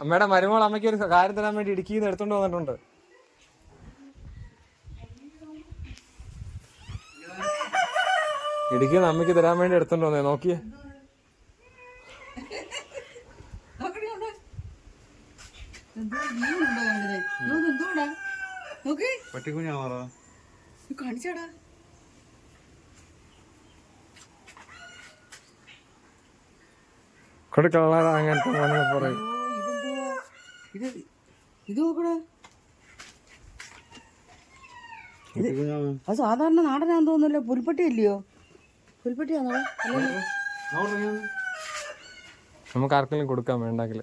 അമ്മയുടെ മരുമോൾ അമ്മയ്ക്ക് ഒരു കാര്യം തരാൻ വേണ്ടി ഇടുക്കി നിന്ന് എടുത്തോണ്ട് വന്നിട്ടുണ്ട്. ഇടുക്കിയിൽ നിന്ന് അമ്മയ്ക്ക് തരാൻ വേണ്ടി എടുത്തോണ്ട് വന്നേ നോക്കിയേ. നോക്കടി അങ്ങനത്തെ പറയും. ഇത് ഇത് നോക്കടാ. അത് സാധാരണ നാടനാന്ന് തോന്നുന്നല്ലോ. പുൽപ്പട്ടി അല്ലയോ പുൽപ്പട്ടിയാണോ? നമുക്ക് ആർക്കെങ്കിലും കൊടുക്കാം വേണ്ടെങ്കിൽ.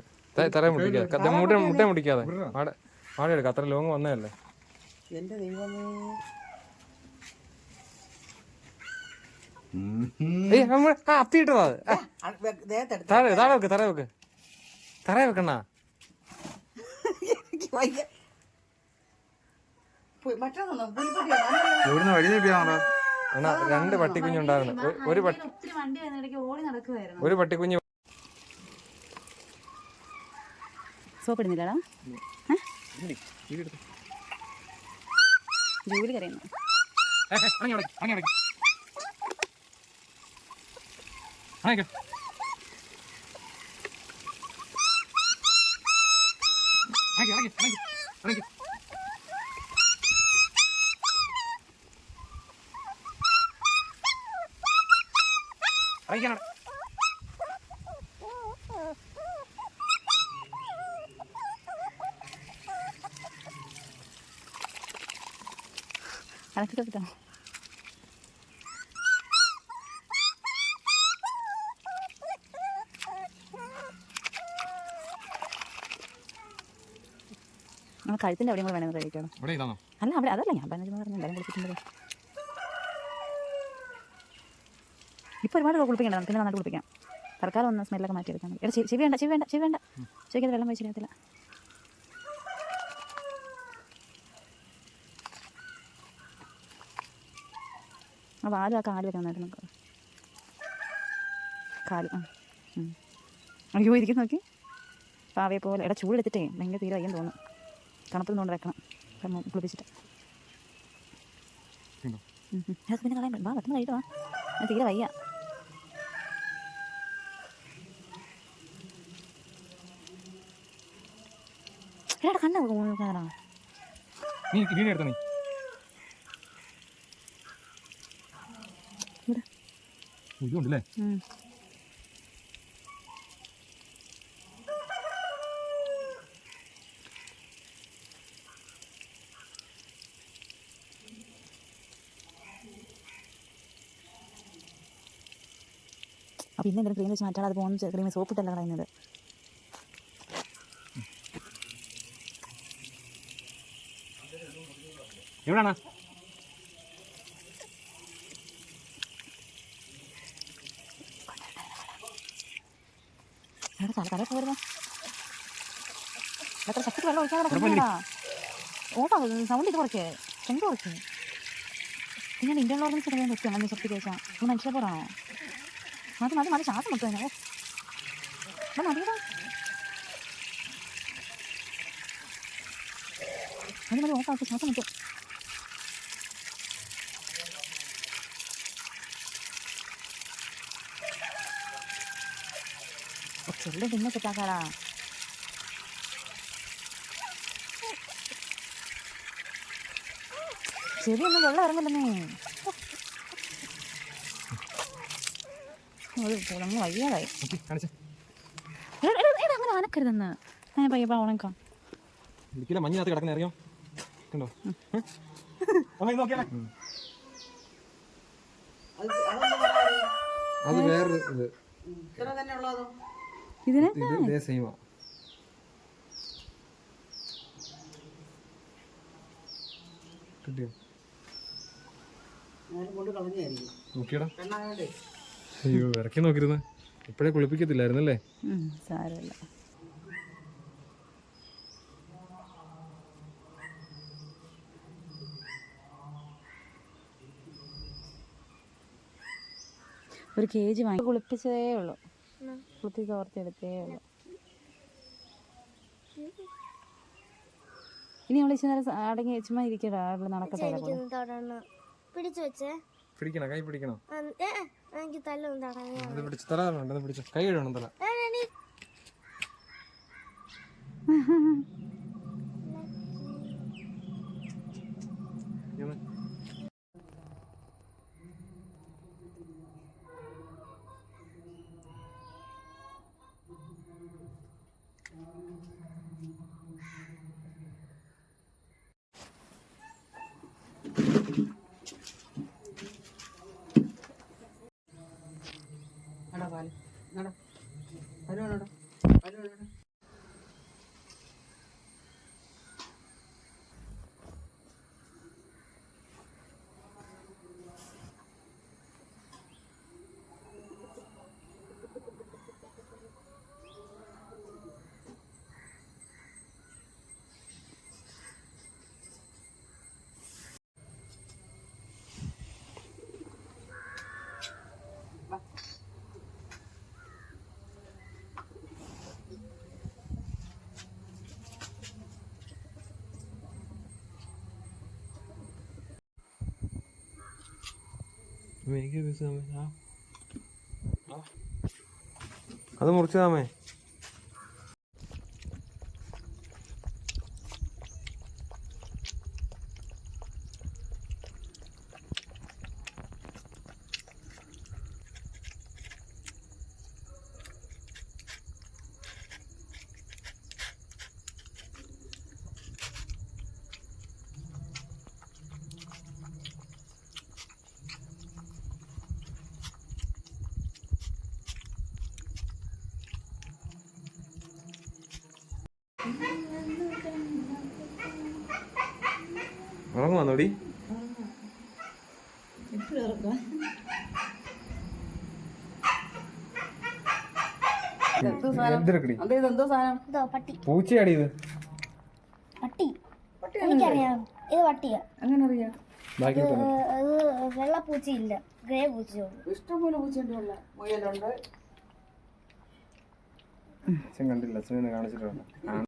തറ മുട്ടിക്കാതെ മുട്ട മുട്ട മുട്ടിക്കാതെ. മാടെ മാടെ എടുക്കാം. അത്ര ലോങ് വന്നതല്ലേ. എന്റെ ദൈവമേ. അപ്പിട്ടതാ താഴെ വെക്ക് തറ വെക്ക്. തറ വെക്കണ്ണ എനിക്ക് വയ്യ. ഇവിടുന്ന് വഴി തപ്പിയാണോ എന്നാ രണ്ട് പട്ടിക്കുഞ്ഞുണ്ടായിരുന്നു ഉണ്ടായിരുന്നു. ഒരു പട്ടി ഒത്തിരി വണ്ടി വരുന്ന ഓടി നടക്കുമായിരുന്നു ഒരു പട്ടിക്കുഞ്ഞ് സോപ്പ് ഇടുന്നില്ലടാ. ജോലി കറിയുന്നു അതൊക്കെ കിട്ടാം നമ്മൾ കഴുത്തിന്റെ അവിടെയും കൂടെ വേണമെന്ന് കഴിക്കണം അല്ല അവിടെ അതല്ല ഞാൻ പറഞ്ഞു പറഞ്ഞു എല്ലാവരും കുളിപ്പിക്കുന്നത് ഇപ്പോൾ ഒരുപാട് കുളിപ്പിക്കണ്ട നമുക്ക് നന്നായിട്ട് കുളിപ്പിക്കാം. തൽക്കാലം ഒന്ന് സ്മെല്ലൊക്കെ മാറ്റിയെടുക്കാൻ എടാ ചെവി വേണ്ട ചെവി വേണ്ട ചെവി വേണ്ട. ചെവിക്കത് വെള്ളം വെച്ചിരിക്കത്തില്ല ആ വാലും ആ കാൽ വെക്കാൻ നന്നായിട്ട് കാൽ ആ അയ്യോ ഇരിക്കും നോക്കി. പാവയെ പോലെ. എടാ ചൂടെടുത്തിട്ടേ ഭയങ്കര തീരെ വയ്യെന്ന് തോന്നും തണുപ്പിൽ കൊണ്ട് വെക്കണം. കുളിപ്പിച്ചിട്ട്. പിന്നെ കളയാൻ വാ പെട്ടെന്ന് കഴിയിട്ട് വാ. ഞാൻ തീരെ വയ്യ. എടാ കണ്ണ കാണാ നീ വീഡിയോ എടുത്ത നീ? ഇവിടെ. അപ്പോൾ പിന്നെ എന്തെങ്കിലും ക്രീം വെച്ച് മാറ്റാതെ അത് പോകുന്ന ക്രീം സോപ്പിട്ടല്ല കളയുന്നത്? എവിടാണ്? എവിടെ തല തല പോരുന്നോ? എത്ര ശക്തി വെള്ളം ഒഴിക്കാതെ കിടക്കുന്നുണ്ടാ ഓട്ടാ സൗണ്ട് ഇത് കുറയ്ക്ക്. സൗണ്ട് കുറയ്ക്ക്? പിന്നെ ഇന്ത്യൻ ഓർഗൻസ് അങ്ങനെ ശക്തി കേൾക്കാം ഈ മനുഷ്യരെ പോലാണോ? മതി മതി മതി. ശ്വാസം മുട്ടും ഓ എടാ, മതിയെടാ. മതി മതി ഓട്ടാ ശ്വാസം മുട്ടും ഓ, ചെള്ളി പിന്നെ സെറ്റാക്കാടാ. ചെവിയൊന്നും വെള്ളം ഇറങ്ങില്ലെന്നേ പുറങ്ങ് വയ്യാതായി കാണിച്ചേ. എടാ, എടാ, എടാ, അങ്ങനെ അനക്കരുതെന്ന്. ഞാൻ പയ്യെ ഉണക്കാം ഇടുക്കിയിലെ മഞ്ഞിനകത്ത് കിടക്കുന്ന അറിയോ? കണ്ടോ? അത് വേറെ ഇത്. തന്നെ ഉള്ളതോ ഇതിന് ഇത് ഇതേ സെയിമാ കിട്ടിയോ? കൊണ്ട് കളഞ്ഞായിരിക്കും നോക്കിയടാ. അയ്യോ ഇറക്കി നോക്കിരുന്ന ഇപ്പോഴേ കുളിപ്പിക്കത്തില്ലായിരുന്നല്ലേ? സാരമില്ല. ഒരു കെ ജി വാങ്ങി. കുളിപ്പിച്ചതേ ഉള്ളൂ. കുളിപ്പിച്ച് തോർത്തെടുത്തേ ഉള്ളൂ. ഇനി അവൾ ഇച്ചിരി നേരം അടങ്ങി ചുമ്മാ ഇരിക്കടാ. നടക്കട്ടെ പിടിച്ചു വെച്ചേ. പിടിക്കണോ കൈ പിടിക്കണം. എനിക്ക് തല പിടിച്ച് തല തരണം അത് പിടിച്ചു. കൈ ഇടണം തല. ഇങ്ങനെ. നടാ. നട നടാ? പാൽ വേണോടാ അത് മുറിച്ചതാമേ ഇതോ പട്ടി. പൂച്ചയാടി ഇത്. പട്ടി. എനിക്കറിയാം. ഇത് പട്ടിയാ. അങ്ങനെ അറിയാം. വെള്ള പൂച്ചയില്ല ഗ്രേ പൂച്ചയുള്ളൂ ഇഷ്ടംപോലെ പൂച്ചയുണ്ട് മുയലുണ്ട്. കണ്ടില്ല. കാണിച്ചിട്ടുണ്ട്.